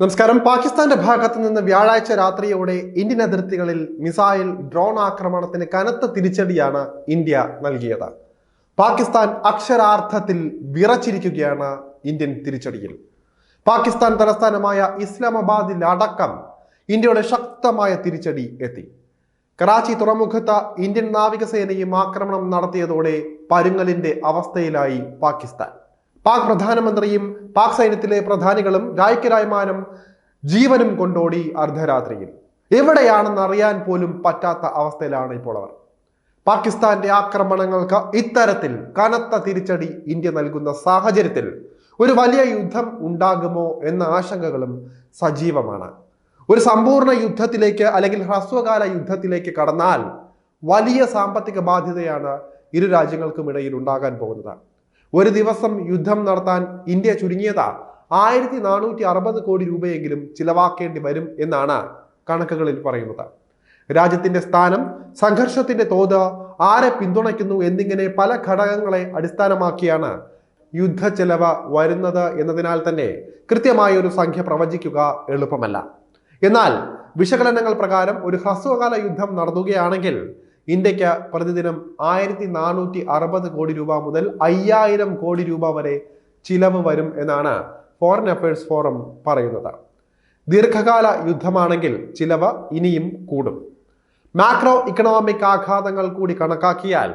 നമസ്കാരം. പാകിസ്ഥാന്റെ ഭാഗത്ത് നിന്ന് വ്യാഴാഴ്ച രാത്രിയോടെ ഇന്ത്യൻ അതിർത്തികളിൽ മിസൈൽ ഡ്രോൺ ആക്രമണത്തിന് കനത്ത തിരിച്ചടിയാണ് ഇന്ത്യ നൽകിയത്. പാകിസ്ഥാൻ അക്ഷരാർത്ഥത്തിൽ വിറച്ചിരിക്കുകയാണ് ഇന്ത്യൻ തിരിച്ചടിയിൽ. പാകിസ്ഥാൻ തലസ്ഥാനമായ ഇസ്ലാമാബാദിൽ അടക്കം ഇന്ത്യയുടെ ശക്തമായ തിരിച്ചടി എത്തി. കറാച്ചി തുറമുഖത്ത് ഇന്ത്യൻ നാവികസേനയും ആക്രമണം നടത്തിയതോടെ പരുങ്ങലിന്റെ അവസ്ഥയിലായി പാകിസ്ഥാൻ. പാക് പ്രധാനമന്ത്രിയും പാക് സൈന്യത്തിലെ പ്രധാനികളും രായ്ക്കരായ്മാനും ജീവനും കൊണ്ടോടി അർദ്ധരാത്രിയിൽ. എവിടെയാണെന്ന് അറിയാൻ പോലും പറ്റാത്ത അവസ്ഥയിലാണ് ഇപ്പോൾ അവർ. പാകിസ്ഥാന്റെ ആക്രമണങ്ങൾക്ക് ഇത്തരത്തിൽ കനത്ത തിരിച്ചടി ഇന്ത്യ നൽകുന്ന സാഹചര്യത്തിൽ ഒരു വലിയ യുദ്ധം ഉണ്ടാകുമോ എന്ന ആശങ്കകളും സജീവമാണ്. ഒരു സമ്പൂർണ യുദ്ധത്തിലേക്ക് അല്ലെങ്കിൽ ഹ്രസ്വകാല യുദ്ധത്തിലേക്ക് കടന്നാൽ വലിയ സാമ്പത്തിക ബാധ്യതയാണ് ഇരു രാജ്യങ്ങൾക്കും ഇടയിൽ ഉണ്ടാകാൻ പോകുന്നത്. ഒരു ദിവസം യുദ്ധം നടത്താൻ ഇന്ത്യ ചുരുങ്ങിയത്. ആയിരത്തി നാനൂറ്റി അറുപത് കോടി രൂപയെങ്കിലും ചിലവാക്കേണ്ടി വരും എന്നാണ് കണക്കുകളിൽ പറയുന്നത്. രാജ്യത്തിന്റെ സ്ഥാനം സംഘർഷത്തിന്റെ തോത് ആരെ പിന്തുണയ്ക്കുന്നു എന്നിങ്ങനെ പല ഘടകങ്ങളെ അടിസ്ഥാനമാക്കിയാണ് യുദ്ധ ചെലവ് വരുന്നത് എന്നതിനാൽ തന്നെ കൃത്യമായ ഒരു സംഖ്യ പ്രവചിക്കുക എളുപ്പമല്ല. എന്നാൽ വിശകലനങ്ങൾ പ്രകാരം ഒരു ഹ്രസ്വകാല യുദ്ധം നടത്തുകയാണെങ്കിൽ ഇന്ത്യയ്ക്ക് പ്രതിദിനം ആയിരത്തി നാനൂറ്റി അറുപത് കോടി രൂപ മുതൽ അയ്യായിരം കോടി രൂപ വരെ ചിലവ് വരും എന്നാണ് ഫോറിൻ അഫയേഴ്സ് ഫോറം പറയുന്നത്. ദീർഘകാല യുദ്ധമാണെങ്കിൽ ചിലവ് ഇനിയും കൂടും. മാക്രോ ഇക്കണോമിക് ആഘാതങ്ങൾ കൂടി കണക്കാക്കിയാൽ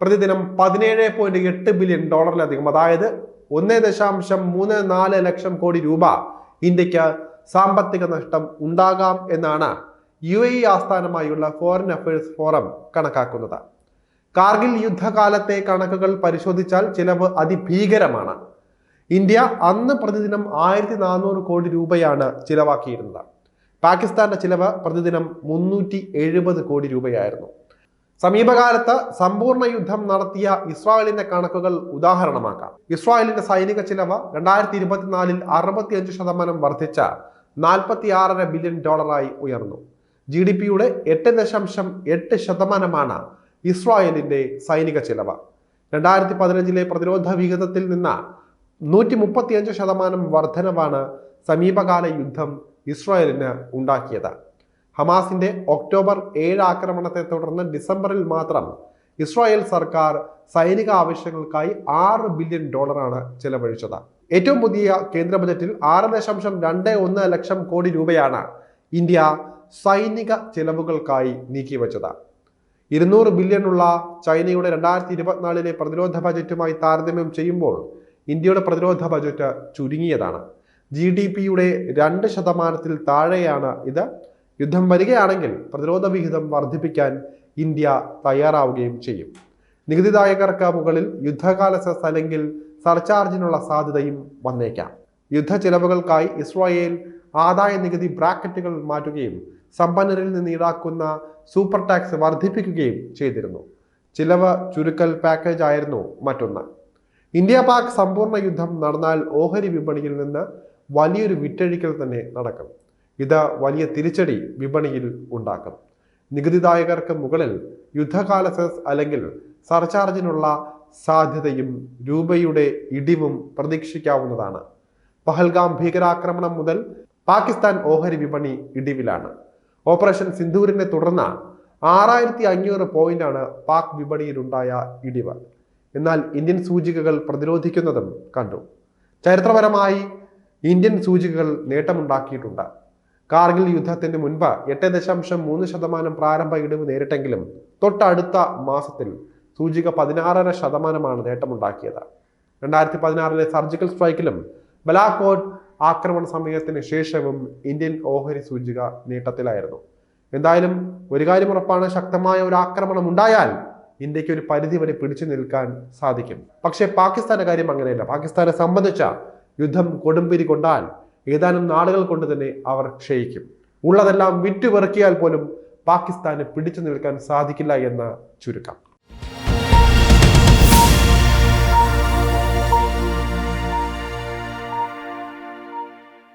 പ്രതിദിനം പതിനേഴ് പോയിന്റ് എട്ട് ബില്യൺ ഡോളറിലധികം അതായത് ഒന്ന് ദശാംശം മൂന്ന് നാല് ലക്ഷം കോടി രൂപ ഇന്ത്യയ്ക്ക് സാമ്പത്തിക നഷ്ടം ഉണ്ടാകാം എന്നാണ് യു എ ആസ്ഥാനമായുള്ള ഫോറിൻ അഫയേഴ്സ് ഫോറം കണക്കാക്കുന്നത്. കാർഗിൽ യുദ്ധകാലത്തെ കണക്കുകൾ പരിശോധിച്ചാൽ ചിലവ് അതിഭീകരമാണ്. ഇന്ത്യ അന്ന് പ്രതിദിനം ആയിരത്തി നാനൂറ് കോടി രൂപയാണ് ചിലവാക്കിയിരുന്നത്. പാകിസ്ഥാന്റെ ചിലവ് പ്രതിദിനം മുന്നൂറ്റി എഴുപത് കോടി രൂപയായിരുന്നു. സമീപകാലത്ത് സമ്പൂർണ യുദ്ധം നടത്തിയ ഇസ്രായേലിന്റെ കണക്കുകൾ ഉദാഹരണമാക്കാം. ഇസ്രായേലിന്റെ സൈനിക ചിലവ് രണ്ടായിരത്തി ഇരുപത്തിനാലിൽ അറുപത്തിയഞ്ച് ശതമാനം വർദ്ധിച്ച നാൽപ്പത്തി ആറര ബില്യൺ ഡോളറായി ഉയർന്നു. ജി ഡി പിയുടെ എട്ട് ദശാംശം എട്ട് ശതമാനമാണ് ഇസ്രായേലിന്റെ സൈനിക ചെലവ്. രണ്ടായിരത്തി പതിനഞ്ചിലെ പ്രതിരോധ വിഹിതത്തിൽ നിന്ന് നൂറ്റി മുപ്പത്തിയഞ്ച് ശതമാനം വർധനവാണ് സമീപകാല യുദ്ധം ഇസ്രായേലിന് ഉണ്ടാക്കിയത്. ഹമാസിന്റെ ഒക്ടോബർ ഏഴ് ആക്രമണത്തെ തുടർന്ന് ഡിസംബറിൽ മാത്രം ഇസ്രായേൽ സർക്കാർ സൈനിക ആവശ്യങ്ങൾക്കായി ആറ് ബില്യൺ ഡോളറാണ് ചെലവഴിച്ചത്. ഏറ്റവും പുതിയ കേന്ദ്ര ബജറ്റിൽ ആറ് ദശാംശം രണ്ട് ഒന്ന് ലക്ഷം കോടി രൂപയാണ് ഇന്ത്യ സൈനിക ചെലവുകൾക്കായി നീക്കിവച്ചത് ഇരുന്നൂറ് ബില്യണുള്ള ചൈനയുടെ രണ്ടായിരത്തി ഇരുപത്തിനാലിലെ പ്രതിരോധ ബജറ്റുമായി താരതമ്യം ചെയ്യുമ്പോൾ ഇന്ത്യയുടെ പ്രതിരോധ ബജറ്റ് ചുരുങ്ങിയതാണ്. ജി ഡി പിയുടെ രണ്ട് ശതമാനത്തിൽ താഴെയാണ് ഇത്. യുദ്ധം വരികയാണെങ്കിൽ പ്രതിരോധ വിഹിതം വർദ്ധിപ്പിക്കാൻ ഇന്ത്യ തയ്യാറാവുകയും ചെയ്യും. നികുതിദായകർക്ക് മുകളിൽ യുദ്ധകാല സെസ് അല്ലെങ്കിൽ സർചാർജിനുള്ള സാധ്യതയും വന്നേക്കാം. യുദ്ധ ചെലവുകൾക്കായി ഇസ്രായേൽ ആദായ നികുതി ബ്രാക്കറ്റുകൾ മാറ്റുകയും സമ്പന്നരിൽ നിന്ന് ഈടാക്കുന്ന സൂപ്പർ ടാക്സ് വർദ്ധിപ്പിക്കുകയും ചെയ്തിരുന്നു. ചിലവ് ചുരുക്കൽ പാക്കേജ് ആയിരുന്നു മറ്റൊന്ന്. ഇന്ത്യ പാക് സമ്പൂർണ യുദ്ധം നടന്നാൽ ഓഹരി വിപണിയിൽ നിന്ന് വലിയൊരു വിറ്റഴിക്കൽ തന്നെ നടക്കും. ഇത് വലിയ തിരിച്ചടി വിപണിയിൽ ഉണ്ടാക്കും. നികുതിദായകർക്ക് മുകളിൽ യുദ്ധകാല സെസ് അല്ലെങ്കിൽ സർചാർജിനുള്ള സാധ്യതയും രൂപയുടെ ഇടിവും പ്രതീക്ഷിക്കാവുന്നതാണ്. പഹൽഗാം ഭീകരാക്രമണം മുതൽ പാകിസ്ഥാൻ ഓഹരി വിപണി ഇടിവിലാണ്. ഓപ്പറേഷൻ സിന്ധൂരിനെ തുടർന്ന് ആറായിരത്തി അഞ്ഞൂറ് പോയിന്റാണ് പാക് വിപണിയിലുണ്ടായ ഇടിവ്. എന്നാൽ ഇന്ത്യൻ സൂചികകൾ പ്രതിരോധിക്കുന്നതും കണ്ടു. ചരിത്രപരമായി ഇന്ത്യൻ സൂചികകൾ നേട്ടമുണ്ടാക്കിയിട്ടുണ്ട്. കാർഗിൽ യുദ്ധത്തിന് മുൻപ് എട്ട് ദശാംശം മൂന്ന് ശതമാനം പ്രാരംഭ ഇടിവ് നേരിട്ടെങ്കിലും തൊട്ടടുത്ത മാസത്തിൽ സൂചിക പതിനാറര ശതമാനമാണ് നേട്ടമുണ്ടാക്കിയത്. രണ്ടായിരത്തി പതിനാറിലെ സർജിക്കൽ സ്ട്രൈക്കിലും ബലാക്കോട്ട് ആക്രമണ സമയത്തിന് ശേഷവും ഇന്ത്യൻ ഓഹരി സൂചിക നേട്ടത്തിലായിരുന്നു. എന്തായാലും ഒരു കാര്യം ഉറപ്പാണ് ശക്തമായ ഒരു ആക്രമണം ഉണ്ടായാൽ ഇന്ത്യയ്ക്ക് ഒരു പരിധി വരെ പിടിച്ചു നിൽക്കാൻ സാധിക്കും. പക്ഷേ പാകിസ്ഥാന്റെ കാര്യം അങ്ങനെയല്ല. പാകിസ്ഥാനെ സംബന്ധിച്ച യുദ്ധം കൊടുമ്പിരി കൊണ്ടാൽ ഏതാനും നാടുകൾ കൊണ്ട് തന്നെ അവർ ക്ഷയിക്കും. ഉള്ളതെല്ലാം വിറ്റുപെറുക്കിയാൽ പോലും പാകിസ്ഥാന് പിടിച്ചു നിൽക്കാൻ സാധിക്കില്ല എന്ന ചുരുക്കം.